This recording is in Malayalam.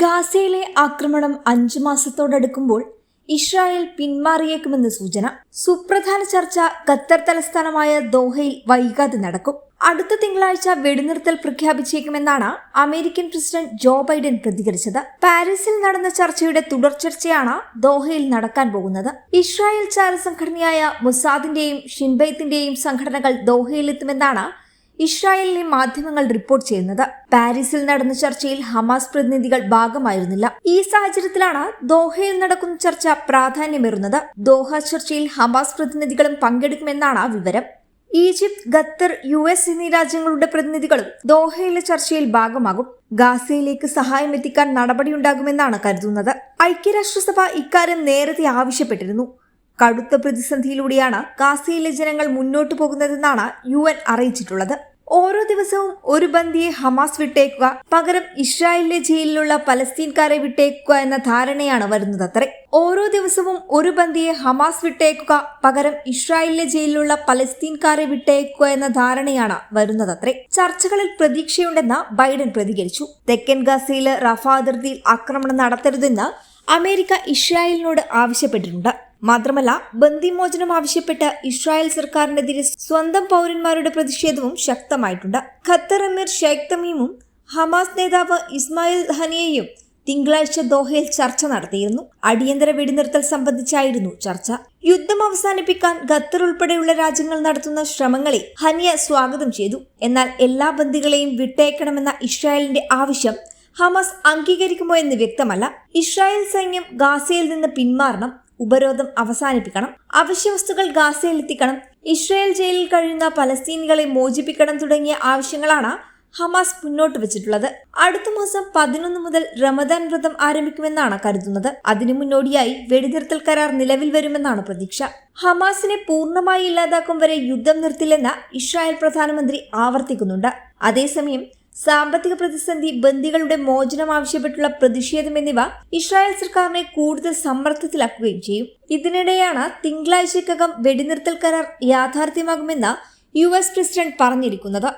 ഗാസയിലെ ആക്രമണം അഞ്ചു മാസത്തോടടുക്കുമ്പോൾ ഇസ്രായേൽ പിന്മാറിയേക്കുമെന്ന് സൂചന. സുപ്രധാന ചർച്ച ഖത്തർ തലസ്ഥാനമായ ദോഹയിൽ വൈകാതെ നടക്കും. അടുത്ത തിങ്കളാഴ്ച വെടിനിർത്തൽ പ്രഖ്യാപിച്ചേക്കുമെന്നാണ് അമേരിക്കൻ പ്രസിഡന്റ് ജോ ബൈഡൻ പ്രതികരിച്ചത്. പാരീസിൽ നടന്ന ചർച്ചയുടെ തുടർ ചർച്ചയാണ് ദോഹയിൽ നടക്കാൻ പോകുന്നത്. ഇസ്രായേൽ ചാര സംഘടനയായ മുസാദിന്റെയും ഷിൻബൈത്തിന്റെയും സംഘടനകൾ ദോഹയിലെത്തുമെന്നാണ് ഇസ്രായേലിലെ മാധ്യമങ്ങൾ റിപ്പോർട്ട് ചെയ്യുന്നത്. പാരീസിൽ നടന്ന ചർച്ചയിൽ ഹമാസ് പ്രതിനിധികൾ ഭാഗമായിരുന്നില്ല. ഈ സാഹചര്യത്തിലാണ് ദോഹയിൽ നടക്കുന്ന ചർച്ച പ്രാധാന്യമേറുന്നത്. ദോഹ ചർച്ചയിൽ ഹമാസ് പ്രതിനിധികളും പങ്കെടുക്കുമെന്നാണ് വിവരം. ഈജിപ്ത് ഖത്തർ യു എസ് എന്നീ രാജ്യങ്ങളുടെ പ്രതിനിധികളും ദോഹയിലെ ചർച്ചയിൽ ഭാഗമാകും. ഗാസയിലേക്ക് സഹായം എത്തിക്കാൻ നടപടിയുണ്ടാകുമെന്നാണ് കരുതുന്നത്. ഐക്യരാഷ്ട്രസഭ ഇക്കാര്യം നേരത്തെ ആവശ്യപ്പെട്ടിരുന്നു. കടുത്ത പ്രതിസന്ധിയിലൂടെയാണ് ഗാസയിലെ ജനങ്ങൾ മുന്നോട്ടു പോകുന്നതെന്നാണ് യു എൻ അറിയിച്ചിട്ടുള്ളത്. ഓരോ ദിവസവും ഒരു ബന്ദിയെ ഹമാസ് വിട്ടേക്കുക പകരം ഇസ്രായേലിലെ ജയിലിലുള്ള പലസ്തീൻകാരെ വിട്ടേക്കുക എന്ന ധാരണയാണ് വരുന്നത് അത്രേ ഓരോ ദിവസവും ഒരു ബന്ദിയെ ഹമാസ് വിട്ടേക്കുക പകരം ഇസ്രായേലിലെ ജയിലിലുള്ള പലസ്തീൻകാരെ വിട്ടേക്കുക എന്ന ധാരണയാണ് വരുന്നത് അത്രേ ചർച്ചകളിൽ പ്രതീക്ഷയുണ്ടെന്ന് ബൈഡൻ പ്രതികരിച്ചു. തെക്കൻ ഗാസയിലെ റഫ അതിർത്തിയിൽ ആക്രമണം നടത്തരുതെന്ന് അമേരിക്ക ഇസ്രായേലിനോട് ആവശ്യപ്പെട്ടിട്ടുണ്ട്. മാത്രമല്ല ബന്ദിമോചനം ആവശ്യപ്പെട്ട് ഇസ്രായേൽ സർക്കാരിനെതിരെ സ്വന്തം പൗരന്മാരുടെ പ്രതിഷേധവും ശക്തമായിട്ടുണ്ട്. ഖത്തർ അമീർ ഷെയ്ഖ് തമീമും ഹമാസ് നേതാവ് ഇസ്മായിൽ ഹനിയയും തിങ്കളാഴ്ച ദോഹയിൽ ചർച്ച നടത്തിയിരുന്നു. അടിയന്തര വെടിനിർത്തൽ സംബന്ധിച്ചായിരുന്നു ചർച്ച. യുദ്ധം അവസാനിപ്പിക്കാൻ ഖത്തർ ഉൾപ്പെടെയുള്ള രാജ്യങ്ങൾ നടത്തുന്ന ശ്രമങ്ങളെ ഹനിയ സ്വാഗതം ചെയ്തു. എന്നാൽ എല്ലാ ബന്ദികളെയും വിട്ടയക്കണമെന്ന ഇസ്രായേലിന്റെ ആവശ്യം ഹമാസ് അംഗീകരിക്കുമോ എന്ന് വ്യക്തമല്ല. ഇസ്രായേൽ സൈന്യം ഗാസയിൽ നിന്ന് പിന്മാറണം. ഉപരോധം അവസാനിപ്പിക്കണം. അവശ്യവസ്തുക്കൾ ഗാസയിൽ എത്തിക്കണം ഇസ്രായേൽ ജയിലിൽ കഴിയുന്ന പലസ്തീനികളെ മോചിപ്പിക്കണം തുടങ്ങിയ ആവശ്യങ്ങളാണ് ഹമാസ് മുന്നോട്ട് വെച്ചിട്ടുള്ളത്. അടുത്ത മാസം പതിനൊന്ന് മുതൽ റമദാൻ വ്രതം ആരംഭിക്കുമെന്നാണ് കരുതുന്നത്. അതിനു മുന്നോടിയായി വെടിനിർത്തൽ കരാർ നിലവിൽ വരുമെന്നാണ് പ്രതീക്ഷ. ഹമാസിനെ പൂർണമായി ഇല്ലാതാക്കും വരെ യുദ്ധം നിർത്തില്ലെന്ന് ഇസ്രായേൽ പ്രധാനമന്ത്രി ആവർത്തിക്കുന്നുണ്ട്. അതേസമയം സാമ്പത്തിക പ്രതിസന്ധി ബന്ദികളുടെ മോചനം ആവശ്യപ്പെട്ടുള്ള പ്രതിഷേധം എന്നിവ ഇസ്രായേൽ സർക്കാരിനെ കൂടുതൽ സമ്മർദ്ദത്തിലാക്കുകയും ചെയ്യും. ഇതിനിടെയാണ് തിങ്കളാഴ്ചക്കകം വെടിനിർത്തൽ കരാർ യാഥാർത്ഥ്യമാകുമെന്ന് യു എസ് പ്രസിഡന്റ് പറഞ്ഞിരിക്കുന്നത്.